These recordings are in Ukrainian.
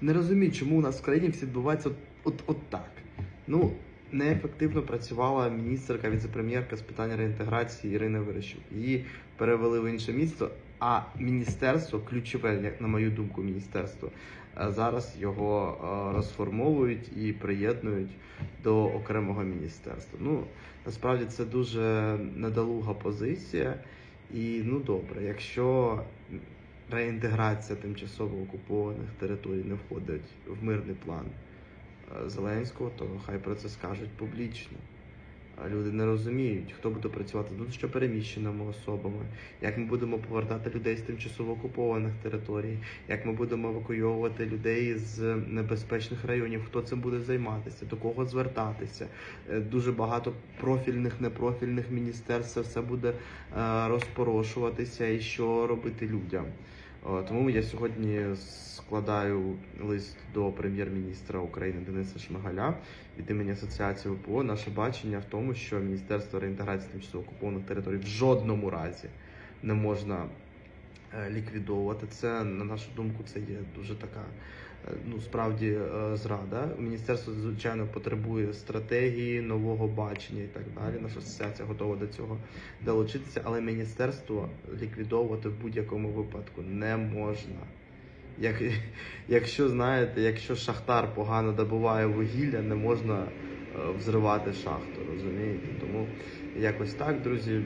не розумію, чому у нас в країні все відбувається от, от, от так. Ну, неефективно працювала міністерка, віцепрем'єрка з питань реінтеграції Ірина Верещук. Її перевели в інше місто, а міністерство, ключове, як на мою думку, міністерство, е, зараз його е, розформовують і приєднують до окремого міністерства. Ну, насправді це дуже недолуга позиція. І ну добре, якщо реінтеграція тимчасово окупованих територій не входить в мирний план е, Зеленського, то хай про це скажуть публічно. Люди не розуміють, хто буде працювати з внутрішньо переміщеними особами, як ми будемо повертати людей з тимчасово окупованих територій, як ми будемо евакуйовувати людей з небезпечних районів, хто цим буде займатися, до кого звертатися. Е, Дуже багато профільних, непрофільних міністерств все буде е, розпорошуватися і що робити людям. О, Тому я сьогодні складаю лист до прем'єр-міністра України Дениса Шмигаля від імені Асоціації ВПО. Наше бачення в тому, що Міністерство реінтеграції тимчасово окупованих територій в жодному разі не можна е, ліквідовувати це. На нашу думку, це є дуже така. е, Ну, справді е, зрада. Міністерство, звичайно, потребує стратегії, нового бачення і так далі. Наша асоціація готова до цього долучитися, але міністерство ліквідовувати в будь-якому випадку не можна. Як, якщо знаєте, якщо шахтар погано добуває вугілля, не можна е, взривати шахту, розумієте? Тому якось так, друзі.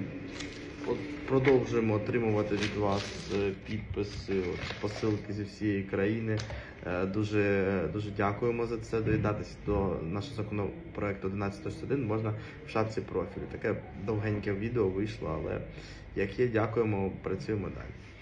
Продовжуємо отримувати від вас е, підписи, посилки зі всієї країни. Е, Дуже, дуже дякуємо за це. Доєднатися до нашого законопроекту 1161 можна в шапці профілю. Таке довгеньке відео вийшло, але як є, дякуємо, працюємо далі.